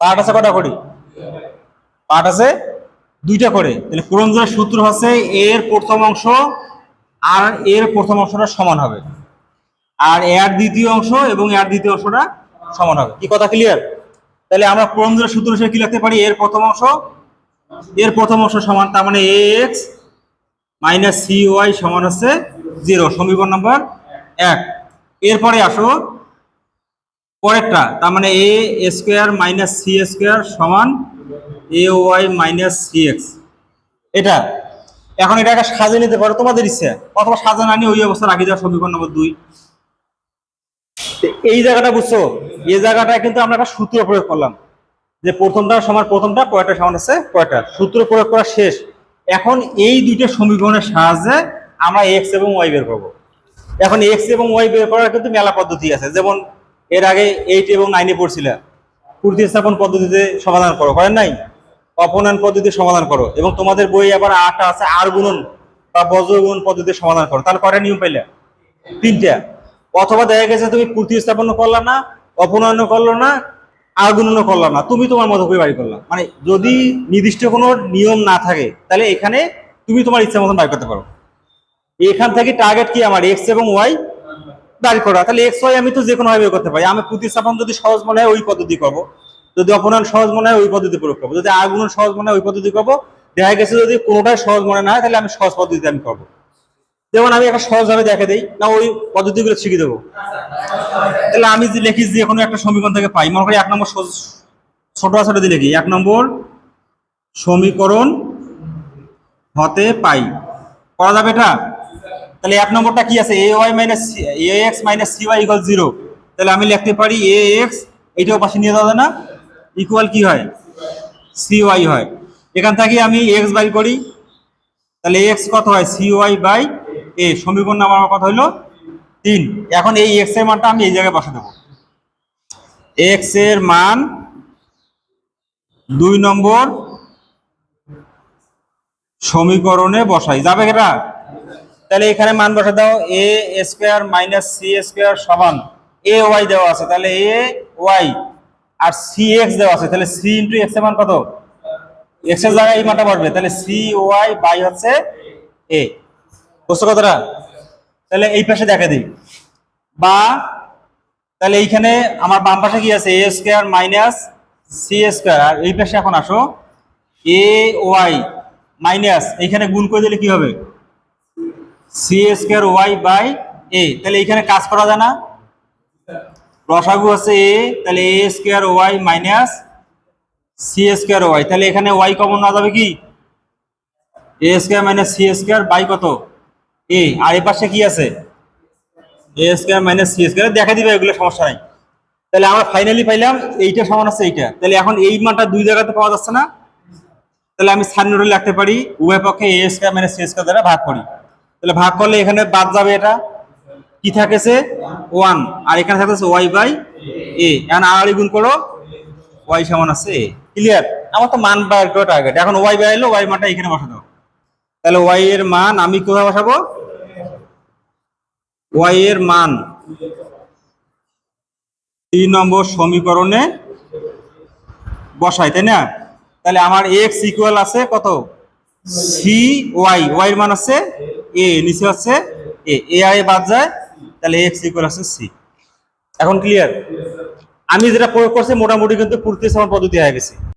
Part আছে কটা করি পার্ট আছে দুইটা করে তাহলে ক্রমজোড়ার সূত্র হচ্ছে এর প্রথম অংশ আর এর প্রথম অংশটা সমান হবে। আর এর দ্বিতীয় অংশ এবং এর দ্বিতীয় অংশটা সমান হবে। কি কথা ক্লিয়ার তাহলে আমরা ক্রমজোড়ার সূত্র হিসেবে কি লিখতে পারি? এর প্রথম অংশ, এর প্রথম অংশ সমান, তার মানে এক্স মাইনাস সি ওয়াই সমান হচ্ছে জিরো সমীকরণ নম্বর এক। এরপরে আসো পরেরটা, তার মানে A square minus C square সমান A Y minus C X এটা, এখন এটাকে সাজিয়ে নিতে পারো, তোমাদের ইচ্ছা। অথবা সাজানো আনি, ওই অবস্থা রাখি দেওয়া সমীকরণ নম্বর দুই। এই জায়গাটা বুঝছ? এই জায়গাটা কিন্তু আমরা একটা সূত্র প্রয়োগ করলাম। যে প্রথমটা সমান প্রথমটা, পরেরটা সমান আছে পরেরটা। সূত্র প্রয়োগ করা শেষ। এখন এই দুইটা সমীকরণের সাহায্যে আমরা এক্স এবং ওয়াই বের করব। এখন এক্স এবং ওয়াই বের করার কিন্তু মেলা পদ্ধতি আছে। যেমন এর আগে এইট এবং নাইনে পড়ছিল। প্রতিস্থাপন পদ্ধতিতে সমাধান করো, করেন নাই? অপনয়ন পদ্ধতিতে সমাধান করো এবং তোমাদের বই আবার আটটা আছে আর গুণন বা বজ্র গুণন পদ্ধতিতে সমাধান করো। তাহলে কয়টা নিয়ম পাইলে? তিনটা। অথবা দেখা গেছে তুমি প্রতিস্থাপন করলা না অপনয়ন করল না আগুনও করলাম না। তুমি তোমার মতো করে বাড়ি করলাম মানে যদি নির্দিষ্ট কোনো নিয়ম না থাকে, তাহলে এখানে তুমি তোমার ইচ্ছা মতন বাড়ি করতে পারো। এখান থেকে টার্গেট কি আমার? এক্স এবং ওয়াই বাড়ি করা। তাহলে এক্স ওয়াই আমি তো যে কোনো ভাবে করতে পারি। আমি প্রতিস্থাপন যদি সহজ মনে হয় ওই পদ্ধতি করব। যদি অপনয়ন সহজ মনে হয় ওই পদ্ধতি প্রয়োগ করব। যদি আগুন সহজ মনে হয় ওই পদ্ধতি করব। দেখা গেছে যদি কোনোটাই সহজ মনে না হয়, তাহলে আমি সহজ পদ্ধতিতে আমি করব। যেমন আমি একটা সহজভাবে দেখে দিই, না ওই পদ্ধতিগুলো শিখিয়ে দেবো। তাহলে আমি যে লিখি যে কোনো একটা সমীকরণ থেকে পাই। মনে করি এক নম্বর ছোট ছোট দিয়ে লিখি। এক নম্বর সমীকরণ হতে পাই। করা যাবে এটা? তাহলে এক নম্বরটা কি আছে? A Y minus A X minus C Y equal zero তাহলে আমি লিখতে পারি এ এক্স এইটাও পাশে নিয়ে যাওয়া না। ইকুয়াল কি হয়? সি ওয়াই হয়। এখান থেকে আমি এক্স বাই করি। তাহলে এক্স কত হয়? সি ওয়াই বাই এ সমীকরণ আমার কত হলো? তিন। এখন এই এক্সের মানটা আমি এই জায়গায় বসে দেবো। এক্সের মান দুই নম্বর সমীকরণে বসাই। যাবে এটা তাহলে এখানে মান বসে দাও A square minus C square সমান এ ওয়াই দেওয়া আছে, তাহলে এ ওয়াই আর সি এক্স দেওয়া আছে, তাহলে সি ইন্টু এক্সের মান কত? এক্সের জায়গায় এই মানটা বসবে, তাহলে সি ওয়াই বাই হচ্ছে এ বুঝছ কতটা তাহলে এই পাশে দেখা দিই। বা, তাহলে এইখানে আমার বাম পাশে কি আছে? A square minus C square আর এই পাশে এখন আসো এ ওয়াই মাইনাস এইখানে গুণ করে দিলে কি হবে? C square Y by A তাহলে এইখানে কাজ করা যায় না। রসাগু আছে এ তাহলে A square Y minus C square Y তাহলে এখানে ওয়াই কমন না যাবে কি? A square minus C square by কত? এ আর এ পাশে কি আছে? A square minus C square দেখা দিবে, এগুলো সমস্যা নাই। তাহলে আমরা ফাইনালি পাইলাম, এইটা সমান আছে এইটা। তাহলে এখন এই মানটা দুই জায়গাতে পাওয়া যাচ্ছে না। তাহলে আমি সাইন নোটে লিখতে পারি, উভয় পক্ষে A square minus C square দ্বারা ভাগ করি। তাহলে ভাগ করলে এখানে বাদ যাবে এটা। কি থাকেছে ওয়ান আর এখানে থাকতেছে ওয়াই বাই এ এখন আড়াই গুণ করো ওয়াই সমান আছে এ ক্লিয়ার আমার তো মান বা টার্গেট এখন ওয়াই বাই এলো ওয়াই মানটা এখানে বসা দাও তাহলে ওয়াই এর মান আমি কোথায় বসাবো? ওয়াই এর মান তিন নম্বর সমীকরণে বসাই, তাই না? তাহলে আমার এক্স ইকুয়াল আছে কত? সি ওয়াই ওয়াই এর মান আছে এ, নিচে হচ্ছে এ এ, আই বাদ যায়, তাহলে এক্স ইকুয়াল আছে সি। এখন ক্লিয়ার আমি যেটা প্রয়োগ করছি, মোটামুটি কিন্তু পূর্তি সমান পদ্ধতি হয়ে গেছে।